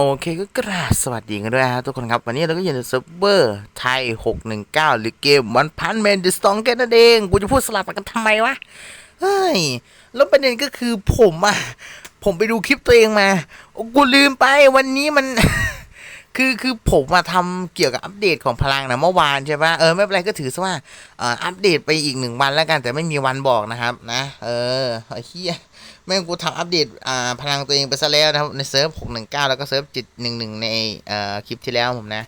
โอเคก็กราบสวัสดีกันด้วยครับทุกคนครับ วันนี้เราก็อยู่ในเซิร์ฟเวอร์ไทย 619 หรือเกมวันพันแมนดิสตองแค่นั่นเอง กูจะพูดสลับกันทำไมวะ เฮ้ย แล้วประเด็นก็คือผมอะผมไปดูคลิปตัวเองมาโอ้กูลืมไปวันนี้มัน คือคือผมมาทำเกี่ยวกับอัปเดตของพลังนะเมื่อวานใช่ปะเออไม่เป็นไรก็ถือซะว่าอัปเดตไปอีกหนึ่งวันแล้วกันแต่ไม่มีวันบอกนะครับ นะ เออเหี้ย แม่งกูทำอัปเดตอ่าพลังตัวเองไปซะแล้วนะครับในเซิร์ฟ619 แล้วก็เซิร์ฟ711 ในเอ่อคลิปที่แล้วผมนะ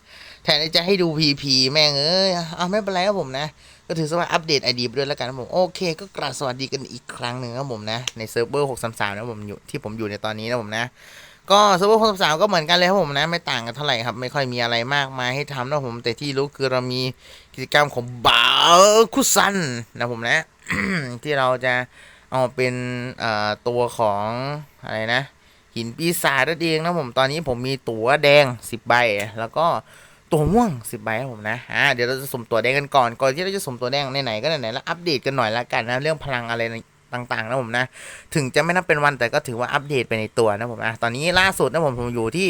แทนที่จะให้ดู PP แม่งเอ้ยเอาไม่เป็นไรครับผมนะ ก็ถือว่าอัปเดตไอดีไปด้วยแล้วกันครับผม โอเคก็กราบสวัสดีกันอีกครั้งหนึ่งครับผมนะ ในเซิร์ฟเวอร์633นะผมอยู่ที่ผมอยู่ในตอนนี้นะผมนะก็เซิร์ฟเวอร์633ก็เหมือนกันเลยครับผมนะ ไม่ต่างกันเท่าไหร่ครับ ไม่ค่อยมีอะไรมากมายให้ทำนะผมแต่ที่รู้คือเรามีกิจกรรมของบาคุซันนะผมนะ ที่เราจะ เอาเป็นตัวของอะไรนะหินปีศาจนั่นเองนะผมตอนนี้ผมมีตั๋วแดง 10 ใบ แล้วก็ตัวม่วง 10ใบครับผมนะอ่าเดี๋ยวเราจะสุ่มตัวแดงกันก่อนก่อนที่เราจะสุ่มตัวแดงไหนๆก็ไหนๆแล้วอัปเดตกันหน่อยละกันนะเรื่องพลังอะไรต่างๆนะผมนะ ถึงจะไม่นับเป็นวันแต่ก็ถือว่าอัปเดตไปในตัวนะผมนะตอนนี้ล่าสุดนะผมผมอยู่ที่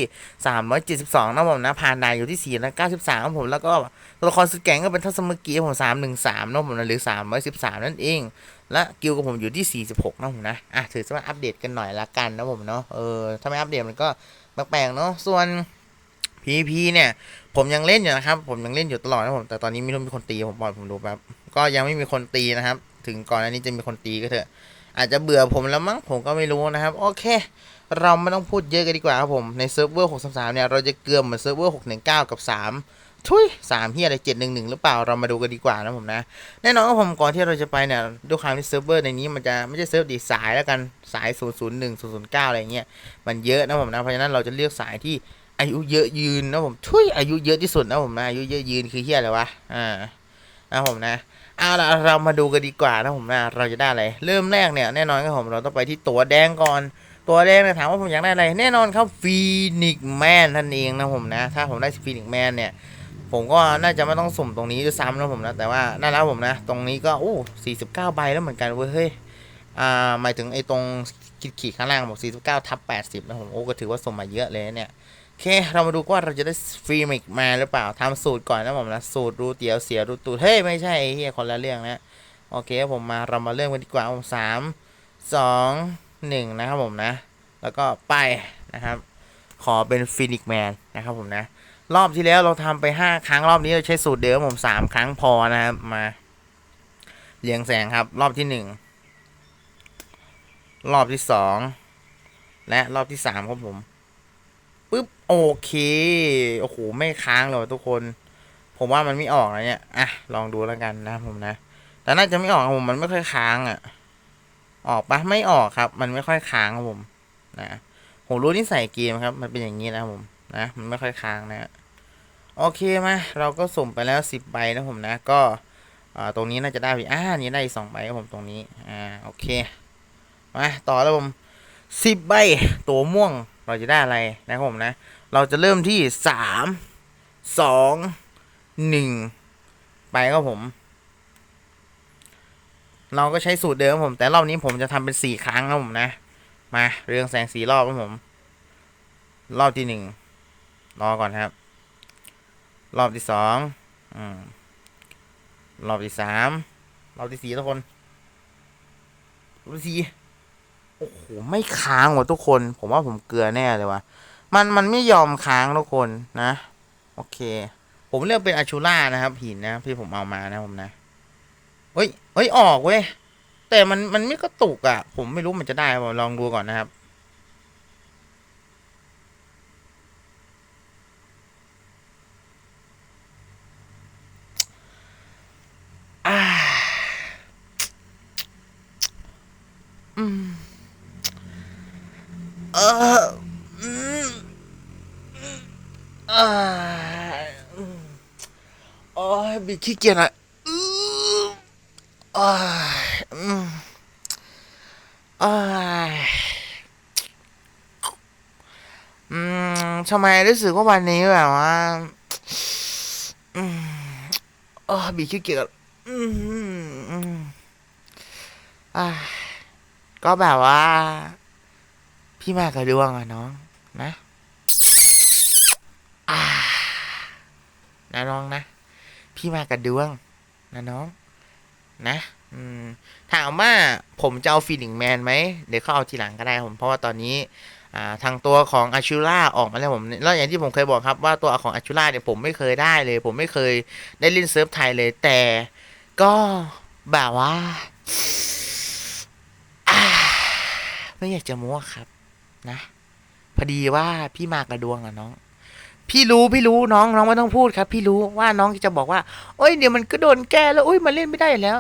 372นะผมนะผ่านด่านอยู่ที่493นะผมแล้วก็ตัวละครสุดแก่งก็เป็นทัศมกีผม313นะผมนะหรือ 313 นั่นเอง และกิลกับผมอยู่ที่ 46 นะผมนะ อะถือว่าอัปเดตกันหน่อยละกันนะผมเนาะ เออ ถ้าไม่อัปเดตมันก็แปลกๆเนาะ ส่วน PVP เนี่ย ผมยังเล่นอยู่นะครับ ผมยังเล่นอยู่ตลอดนะผม แต่ตอนนี้ไม่รู้มีคนตีผมปล่อยผมดูแบบก็ยังไม่มีคนตีนะครับ ถึงก่อนอันนี้จะมีคนตีก็เถอะ อาจจะเบื่อผมแล้วมั้ง ผมก็ไม่รู้นะครับ โอเค เราไม่ต้องพูดเยอะกันดีกว่าครับผม ในเซิร์ฟเวอร์ 633 เนี่ย เราจะเกลือเหมือนเซิร์ฟเวอร์ 619 กับ 3 ทุยสามเฮียอะไรเจ็ดหนึ่งหนึ่งหรือเปล่าเรามาดูกันดีกว่านะผมนะ แน่นอนว่าผมก่อนที่เราจะไปเนี่ยด้วยความที่เซิร์ฟเวอร์ในนี้มันจะไม่ใช่เซิร์ฟดีสายแล้วกันสาย 001 009 อะไรเงี้ยมันเยอะนะผมนะเพราะฉะนั้นเราจะเลือกสายที่อายุเยอะยืนนะผมทุยอายุเยอะที่สุดนะผมนะอายุเยอะยืนคือเฮียอะไรวะอ่านะผมนะเอาละเรามาดูกันดีกว่านะผมนะเราจะได้อะไรเริ่มแรกเนี่ยแน่นอนครับผมเราต้องไปที่ตัวแดงก่อนตัวแดงเนี่ยถามว่าผมอยากได้อะไร แน่นอนครับฟีนิกแมนนั่นเองนะผมนะ ถ้าผมได้ฟีนิกแมนเนี่ย ผมก็น่าจะไม่ต้องสุ่มตรงนี้ด้วยซ้ำนะผมนะแต่ว่าน่ารักผมนะ ตรงนี้ก็โอ้สี่สิบเก้าใบแล้วเหมือนกันเว้ยเฮ้ยอ่าหมายถึงไอ้ตรงขีดๆข้างล่างบอกสี่สิบเก้าทับแปดสิบนะผมโอ้ก็ถือว่าส่งมาเยอะเลยเนี่ยโอเค เรามาดูว่าเราจะได้ฟรีมิกมาหรือเปล่าทำสูตรก่อนนะผมนะสูตรรูเตียวเสียรูตูดเฮ้ยไม่ใช่ไอ้เฮียคนละเรื่องนะโอเคผมมาเรามาเริ่มกันดีกว่าผมสามสองหนึ่งนะครับผมนะ แล้วก็ไปนะครับ ขอเป็นฟินิกแมนนะครับผมนะ รอบที่แล้วเราทำไปห้าครั้งรอบนี้เราใช้สูตรเดิมผมสามครั้งพอนะครับ มาเรียงแสงครับ รอบที่หนึ่งรอบที่สองและรอบที่สามครับผมปึ๊บโอเคโอ้โหไม่ค้างเลยทุกคน ผมว่ามันไม่ออกนะเนี่ยอะลองดูแล้วกันนะครับผมนะแต่น่าจะไม่ออกผมมันไม่ค่อยค้างอะ ออกปะไม่ออกครับ มันไม่ค่อยค้างครับผม นะผมรู้นิสัยเกมครับ มันเป็นอย่างนี้นะผมนะมันไม่ค่อยค้างนะ โอเคมาเราก็สุ่มไปแล้วสิบใบนะผมนะก็ตรงนี้น่าจะได้อีกอ่านี่ได้อีกสองใบครับผมตรงนี้อ่าโอเคมาต่อแล้วผมสิบใบตัวม่วงเราจะได้อะไรนะครับผมนะ เราจะเริ่มที่สามสองหนึ่งไปครับผม เราก็ใช้สูตรเดิมผม แต่รอบนี้ผมจะทำเป็นสี่ครั้งครับผมนะ มาเรืองแสงสีรอบครับผม รอบที่หนึ่งรอก่อนครับ รอบที่สองรอบที่สามรอบที่สี่ทุกคนรอบที่สี่โอ้โห ไม่ค้างว่ะทุกคน ผมว่าผมเกลือแน่เลยว่ะ มันมันไม่ยอมค้างทุกคนนะ โอเค ผมเลือกเป็นอาชูล่านะครับ หินนะที่ผมเอามานะผมนะ เฮ้ย เฮ้ย ออกเว้ย แต่มันมันไม่กระตุกอะ่ะ ผมไม่รู้มันจะได้ป่ะลองดูก่อนนะครับ ขี้เกียจอะอ้ายอ้ายอืมทำไมรู้สึกว่าวันนี้แบบว่าอืมอ๋อบีขี้เกียจอืมอ่าก็แบบว่า พี่มากระดวงอะน้อง นะนะน้องนะ พี่มากระดวงนะน้อง นะ อืม ถามว่าผมจะเอาฟีลิงแมนไหมเดี๋ยวเขาเอาทีหลังก็ได้ผม เพราะว่าตอนนี้ทางตัวของอาชูล่าออกมาแล้วผมแล้วอย่างที่ผมเคยบอกครับว่าตัวของอาชูล่าเนี่ยผมไม่เคยได้เลย ผมไม่เคยได้เล่นเซิร์ฟไทยเลย แต่ก็แบบว่าาไม่อยากจะมัวครับ นะ พอดีว่าพี่มากระดวงอะน้อง พี่รู้พี่รู้น้องน้องไม่ต้องพูดครับ พี่รู้ว่าน้องจะบอกว่าโอ้ยเดี๋ยวมันก็โดนแก้แล้วโอ้ยมันเล่นไม่ได้แล้ว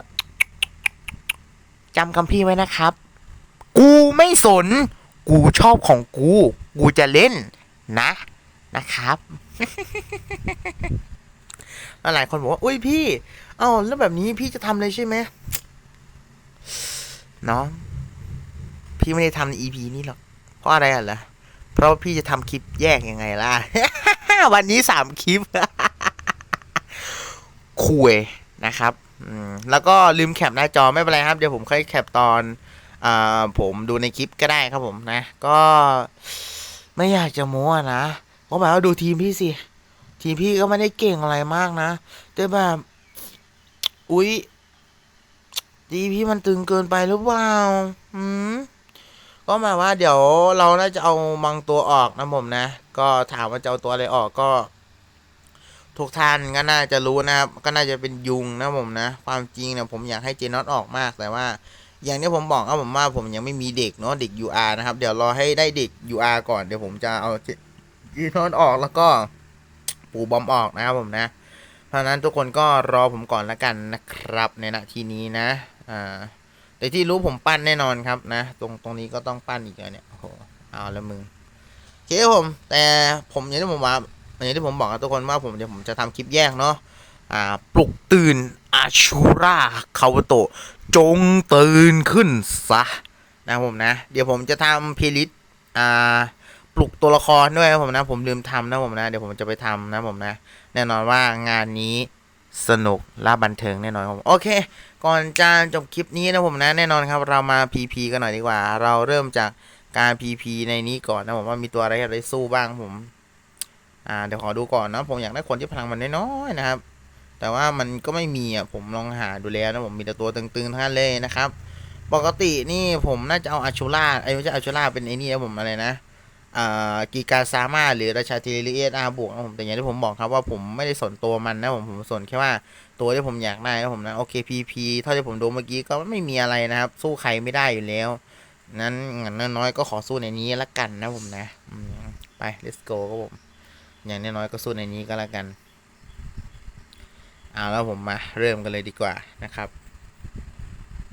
จำคำพี่ไว้นะครับ กูไม่สน กูชอบของกู กูจะเล่นนะ นะครับหลายคนบอกว่าอุ้ยพี่ เอ้าแล้วแบบนี้พี่จะทำเลยใช่ไหมน้อง พี่ไม่ได้ทำใน EP นี้หรอก เพราะอะไรอะล่ะ เพราะพี่จะทำคลิปแยกยังไงล่ะ วันนี้สามคลิปคุยนะครับแล้วก็ลืมแคปหน้าจอไม่เป็นไรครับ เดี๋ยวผมค่อยแคปตอนอผมดูในคลิปก็ได้ครับผมนะ ก็ไม่อยากจะโม้นะเพราะแบบว่าดูทีมพี่สิ ทีมพี่ก็ไม่ได้เก่งอะไรมากนะแต่แบบอุ๊ยทีมพี่มันตึงเกินไปหรือเปล่าอืม ก็หมายว่าเดี๋ยวเราน่าจะเอาบางตัวออกนะผมนะ ก็ถามว่าจะเอาตัวอะไรออกก็ ทุกท่านก็น่าจะรู้นะครับ ก็น่าจะเป็นยุงนะผมนะ ความจริงเนี่ยผมอยากให้เจนอตออกมากแต่ว่า อย่างที่ผมบอกครับผมว่าผมยังไม่มีเด็กเนาะเด็ก UR นะครับ เดี๋ยวรอให้ได้เด็ก UR ก่อนเดี๋ยวผมจะเอาเจนอตออกแล้วก็ปูบอมออกนะครับผมนะเพราะฉะนั้นทุกคนก็รอผมก่อนละกันนะครับในนาทีนี้นะอ่า แต่ที่รู้ผมปั้นแน่นอนครับนะ ตรงตรงนี้ก็ต้องปั้นอีกแล้วเนี่ยโอ้โหเอาล้วมึงโอเคผม แต่ผมอย่างที่ผมว่าอย่างที่ผมบอกกับทุกคนว่าผมเดี๋ยวผมจะทำคลิปแยกเนาะอ่าปลุกตื่นอาชูราคาวโตจงตื่นขึ้นซะนะผมนะ เดี๋ยวผมจะทำเพลิสต์อ่าปลุกตัวละครด้วยนะผมนะ ผมลืมทำนะผมนะ เดี๋ยวผมจะไปทำนะผมนะ แน่นอนว่างานนี้สนุกและบันเทิงแน่นอนผมโอเค ก่อนจะจบคลิปนี้นะผมนะแน่นอนครับเรามา PP กันหน่อยดีกว่า เราเริ่มจากการ PP ในนี้ก่อนนะผมว่ามีตัวอะไรอะไรสู้บ้างผม อ่าเดี๋ยวขอดูก่อนนะผมอยากได้คนที่พลังมันน้อยๆนะครับ แต่ว่ามันก็ไม่มีอะผมลองหาดูแล้วนะผมมีแต่ตัวตึงๆทั้งนั้นเลยนะครับ ปกตินี่ผมน่าจะเอาอาชูล่าไอ้ไม่ใช่อาชูล่าเป็นไอ้นี่นะผมอะไรนะกีการซามาหรือราชาทีริเอสอาบวกนะผมแต่อย่างที่ผมบอกครับว่าผมไม่ได้สนตัวมันนะผมผมสนแค่ว่า ตัวที่ผมอยากได้นะผมนะโอเคพีพีเท่าที่ผมดูเมื่อกี้ก็ไม่มีอะไรนะครับ สู้ใครไม่ได้อยู่แล้ว นั้นงั้นน้อยก็ขอสู้ในนี้ละกันนะผมนะไป let's go ครับผมอย่างน้อยก็สู้ในนี้ก็แล้วกันเอาแล้วผมมาเริ่มกันเลยดีกว่านะครับ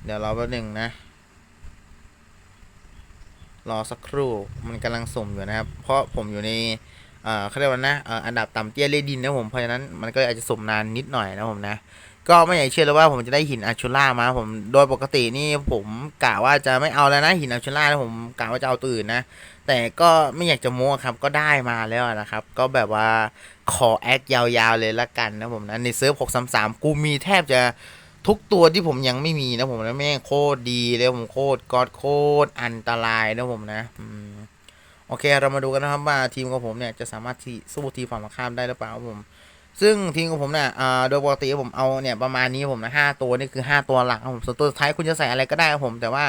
เดี๋ยวรอแป๊บหนึงนะ รอสักครู่มันกำลังสุ่มอยู่นะครับ เพราะผมอยู่ใน เอ่อเขาเรียกว่านะเอ่ออันดับต่ำเตี้ยเลดินนะผมเพราะฉะนั้นมันก็อาจจะสมนานนิดหน่อยนะผมนะก็ไม่อยากเชื่อเลยว่าผมจะได้หินอาชูล่ามาผมโดยปกตินี่ผมกะว่าจะไม่เอาแล้วนะหินอาชูล่านะผมกะว่าจะเอาตื่นนะ แต่ก็ไม่อยากจะโม้ครับก็ได้มาแล้วนะครับ ก็แบบว่าขอแอคยาวๆเลยละกันนะผมนะในเซิร์ฟ633กูมีแทบจะทุกตัวที่ผมยังไม่มีนะผมนะแม่โคตรดีเลยผมโคตรกอดโคตรอันตรายนะผมนะอืม โอเค เรามาดูกันนะครับว่าทีมของผมเนี่ยจะสามารถที่สู้ทีมฝั่งตรงข้ามได้หรือเปล่าครับผม ซึ่งทีมของผมเนี่ยอ่าโดยปกติผมเอาเนี่ยประมาณนี้ผมนะห้าตัวนี่คือห้าตัวหลักครับผมส่วนตัวท้ายคุณจะใส่อะไรก็ได้ครับผม แต่ว่า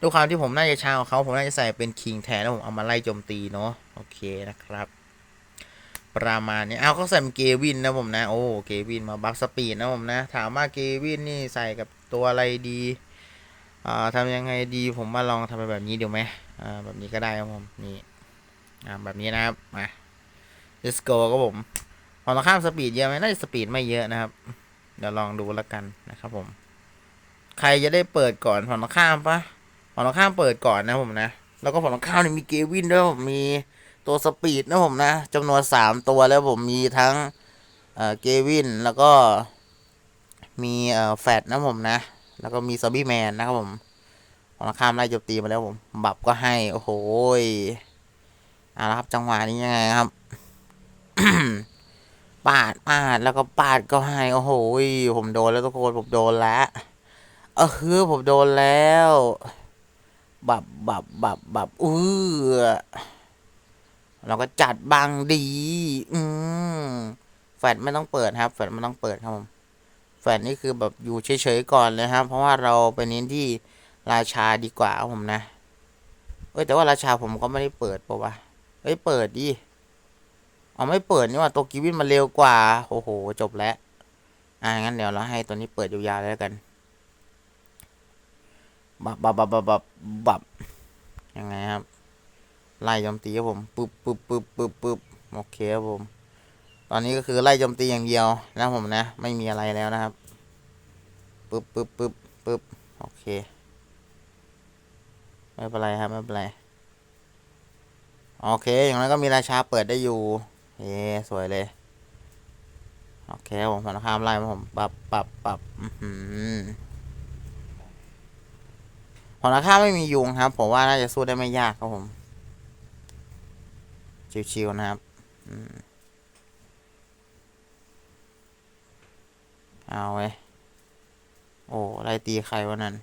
ด้วยความที่ผมน่าจะชาของเขาผมน่าจะใส่เป็นคิงแทนแล้วผมเอามาไล่โจมตีเนาะโอเคนะครับ ประมาณนี้เอาเขาใส่เป็นเกวินนะผมนะโอ้เกวินมาบัฟสปีดนะผมนะถามว่าเกวินนี่ใส่กับตัวอะไรดีอ่าทำยังไงดีผมมาลองทำแบบนี้เดี๋ยวไหมอ่าแบบนี้ก็ได้ครับผมนี่ แบบนี้นะครับมา let's go ครับผมฝั่งตรงข้ามสปีดเยอะไหมน่าจะสปีดไม่เยอะนะครับ เดี๋ยวลองดูแล้วกันนะครับผม ใครจะได้เปิดก่อนฝั่งตรงข้ามปะฝั่งตรงข้ามเปิดก่อนนะผมนะ แล้วก็ฝั่งตรงข้ามนี่มีเกวินด้วยผมมีตัวสปีดนะผมนะจำนวนสามตัวแล้วผมมีทั้งเกวินแล้วก็มีแฟดนะผมนะ แล้วก็มีซอมบี้แมนนะครับผมฝั่งตรงข้ามไล่โจมตีมาแล้วผม บับก็ให้ โอ้โห เอาละครับจังหวะนี้ยังไงครับปาดปาดแล้วก็ปาดก็ให้โอ้โหผมโดนแล้วทุกคนผมโดนแล้วเออคือผมโดนแล้ว บับบับบับบับเออเราก็จัดบังดี อืมแฟดไม่ต้องเปิดครับแฟดไม่ต้องเปิดครับผมแฟดนี่คือแบบอยู่เฉยๆก่อนเลยครับ เพราะว่าเราไปเน้นที่ราชาดีกว่าผมนะเอ้ยแต่ว่าราชาผมก็ไม่ได้เปิดปะวะ เอ้ย เปิดดิเอาไม่เปิดนี่ว่าตัวกีวินมันเร็วกว่า โอ้โห จบแล้ว อ่า งั้นเดี๋ยวเราให้ตัวนี้เปิดยาวๆเลยแล้วกันบับบับบับบับบับบับยังไงครับ ไล่โจมตีครับผม ปึ๊บปึ๊บปึ๊บปึ๊บปึ๊บโอเคครับผม ตอนนี้ก็คือไล่โจมตีอย่างเดียวนะผมนะ ไม่มีอะไรแล้วนะครับ ปึ๊บปึ๊บปึ๊บปึ๊บโอเค ไม่เป็นไรครับ ไม่เป็นไร โอเค อย่างนั้นก็มีราชาเปิดได้อยู่เย้สวยเลย โอเคผมฝั่งตรงข้ามไล่มาผมปรับปรับปรับอือหือฝั่งตรงข้ามไม่มียุงครับ ผมว่าน่าจะสู้ได้ไม่ยากครับผม ชิวๆนะครับอืมเอาไว้โอ้ไล่ตีใครวะนั่น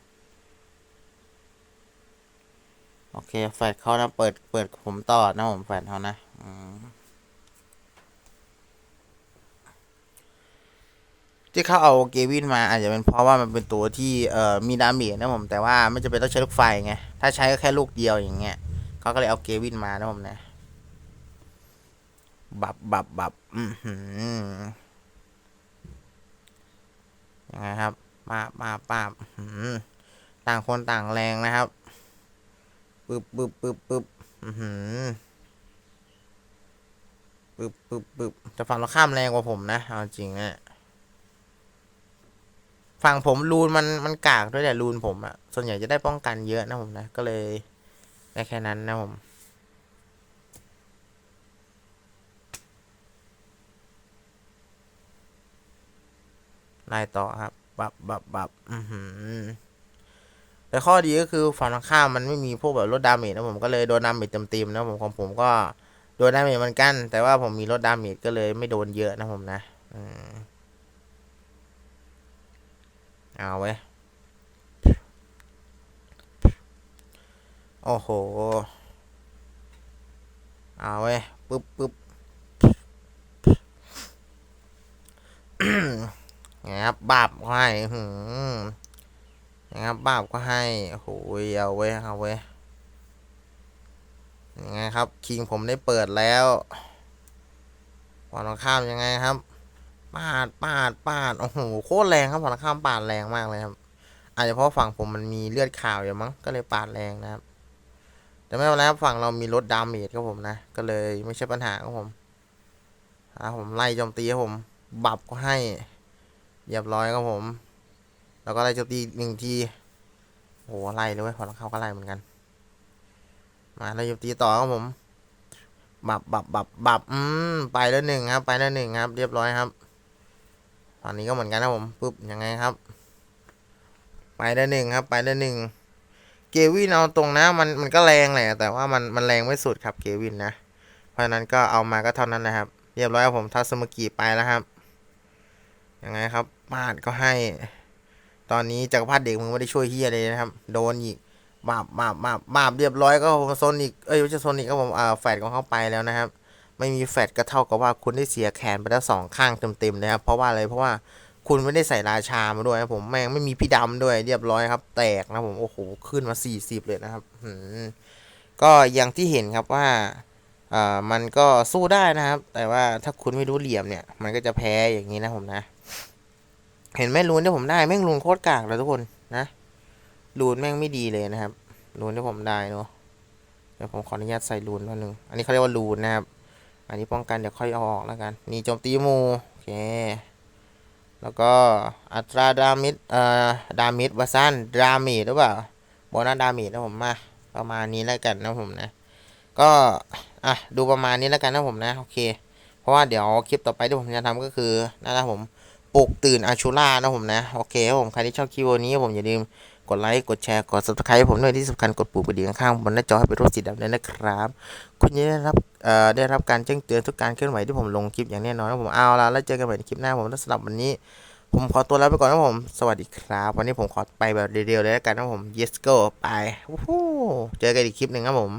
โอเค แฟดเขานะเปิด เปิดผมต่อนะผมแฟดเขานะที่เขาเอาเกวินมาอาจจะเป็นเพราะว่ามันเป็นตัวที่เอ่อมีดาเมจนะผมแต่ว่าไม่จำเป็นต้องใช้ลูกไฟไง ถ้าใช้ก็แค่ลูกเดียวอย่างเงี้ยเขาก็เลยเอาเกวินมานะผมนะบับบับบับอือยังไงครับมามาป้าบอื้อหือต่างคนต่างแรงนะครับ ปึ๊บปึ๊บปึ๊บปึ๊บอือหือปึ๊บปึ๊บปึ๊บแต่ฝั่งเราข้ามแรงกว่าผมนะเอาจริงนะฝั่งผมรูนมันมันกากด้วยแหละรูนผมอะส่วนใหญ่จะได้ป้องกันเยอะนะผมนะ ก็เลยได้แค่นั้นนะผมไล่ต่อครับ บับบับบับอือหือ แต่ข้อดีก็คือฝั่งตรงข้ามมันไม่มีพวกแบบลดดาเมจนะผมก็เลยโดนดาเมจเต็มๆนะผมของผมก็โดนดาเมจเหมือนกัน แต่ว่าผมมีลดดาเมจก็เลยไม่โดนเยอะนะผมนะอเอาไว้โอ้โห เอาไว้ปึ๊บปึ๊บนะครับบาบก็ให้หืม นะครับบาบก็ให้โอ้โหเอาเว้ยเอาเว้ยยังไงครับ คิงผมได้เปิดแล้วฝั่งตรงข้ามยังไงครับ ปาดปาดปาดโอ้โหโคตรแรงครับฝั่งตรงข้ามปาดแรงมากเลยครับอาจจะเพราะฝั่งผมมันมีเลือดขาวอยู่มั้งก็เลยปาดแรงนะครับ แต่ไม่เป็นไรครับฝั่งเรามีลดดาเมจครับผมนะ ก็เลยไม่ใช่ปัญหาครับผมอ่าผมไล่โจมตีครับผม บับก็ให้เรียบร้อยครับผม แล้วก็ไล่โจมตีหนึ่งทีโหไล่เลยเว้ยพอแล้วเขาก็ไล่เหมือนกัน มาไล่โจมตีต่อครับผม บับบับบับบับอืมไปแล้วหนึ่งครับ ไปแล้วหนึ่งครับ เรียบร้อยครับฝั่งนี้ก็เหมือนกันนะผมปุ๊บยังไงครับ ไปแล้วหนึ่งครับ ไปแล้วหนึ่งเกวินเอาตรงนะมันมันก็แรงแหละแต่ว่ามันมันแรงไม่สุดครับเกวินนะ เพราะนั้นก็เอามาก็เท่านั้นนะครับ เรียบร้อยครับผมทัสมกิไปแล้วครับยังไงครับมาดก็ให้ ตอนนี้จักรพรรดิเด็กมึงไม่ได้ช่วยเฮียเลยนะครับ โดนอีกมาบมาบมาบมาบเรียบร้อยก็ผมโซนิกเอ้ยไม่ใช่โซนิกก็ผมอ่าแฟดของเขาไปแล้วนะครับ ไม่มีแฟดก็เท่ากับว่าคุณได้เสียแขนไปแล้วสองข้างเต็มๆเลยครับ เพราะว่าอะไรเพราะว่าคุณไม่ได้ใส่ราชามาด้วยครับผมแม่งไม่มีพี่ดำด้วยเรียบร้อยครับ แตกนะผมโอ้โหขึ้นมาสี่สิบเลยนะครับหืก็อย่างที่เห็นครับว่าอ่ามันก็สู้ได้นะครับ แต่ว่าถ้าคุณไม่รู้เหลี่ยมเนี่ย มันก็จะแพ้อย่างนี้นะผมนะ เห็นไหมรูนที่ผมได้แม่งรูนโคตรกากเลยทุกคนนะรูนแม่งไม่ดีเลยนะครับรูนที่ผมได้เนาะเดี๋ยวผมขออนุญาตใส่รูนนิดนึงอันนี้เขาเรียกว่ารูนนะครับ อันนี้ป้องกันเดี๋ยวค่อยเอาออกแล้วกันนี่โจมตีมูโอเคแล้วก็อัตราดามิดเอ่อดามิดวาซันดามิดหรือเปล่าโบนัสดามิดนะผมมาประมาณนี้แล้วกันนะผมนะก็อะดูประมาณนี้แล้วกันนะผมนะโอเค เพราะว่าเดี๋ยวคลิปต่อไปที่ผมจะทำก็คือนั่นนะผม ปลุกตื่นอาชูล่านะผมนะ โอเคครับผมใครที่ชอบคลิปวันนี้ผมอย่าลืมกดไลค์ กดแชร์ กด subscribe ผมด้วยที่สำคัญกดปุ่มกระดิ่งข้างบนหน้าจอให้เป็นรูปสีดำด้วยนะครับ คุณจะได้รับได้รับการแจ้งเตือนทุกการเคลื่อนไหวที่ผมลงคลิปอย่างแน่นอนนะผมเอาละแล้วเจอกันใหม่ในคลิปหน้าผมสำหรับวันนี้ ผมขอตัวลาไปก่อนนะผม สวัสดีครับ วันนี้ผมขอไปแบบเดียวๆเลยแล้วกันนะผม yes go ไปเจอกันอีกคลิปหนึ่งครับผม